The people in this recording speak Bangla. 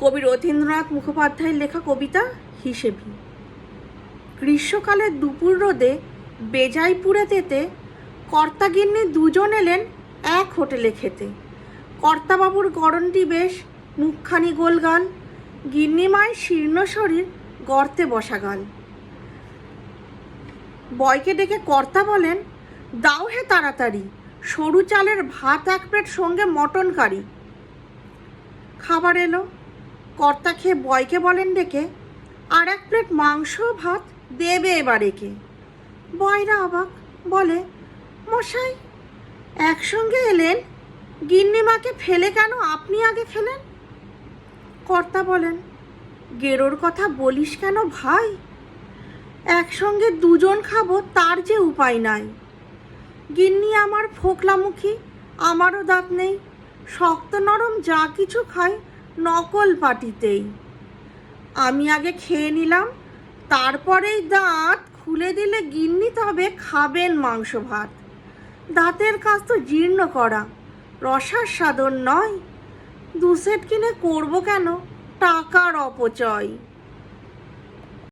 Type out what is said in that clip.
কবি রথীন্দ্রনাথ মুখোপাধ্যায়ের লেখা কবিতা হিসেবি। গ্রীষ্মকালের দুপুর রোদে বেজাইপুরে তেতে কর্তাগিন্নি দুজন এলেন এক হোটেলে খেতে। কর্তাবাবুর গরনটি বেশ মুখখানি গোলগাল গিন্নিমায় শীর্ণ শরীর, গর্তে বসা গাল। বয়কে ডেকে কর্তা বলেন, দাও হে তাড়াতাড়ি, সরু চালের ভাত এক প্লেট সঙ্গে মটন কারি। খাবার এলো কর্তা খেয়ে বয়কে বলেন ডেকে, আর এক প্লেট মাংস ভাত দেবে এবার একে। বয়রা অবাক বলে, মশাই, একসঙ্গে এলেন? গিন্নিমাকে ফেলে কেন আপনি আগে খেলেন কর্তা বলেন, গেরোর কথা বলিস কেন ভাই? একসঙ্গে দুজন খাব তার যে উপায় নাই। গিন্নি আমার ফোকলামুখী, আমারও দাঁত নেই, শক্ত নরম যা কিছু খাই নকল পাটিতেই। আমি আগে খেয়ে নিলাম, তারপরেই দাঁত খুলে দিলে গিন্নি তবে খাবেন মাংস ভাত। দাঁতের কাজ তো জীর্ণ করা, রসার সাধন নয়। দু সেট কিনে করব কেন? টাকার অপচয়।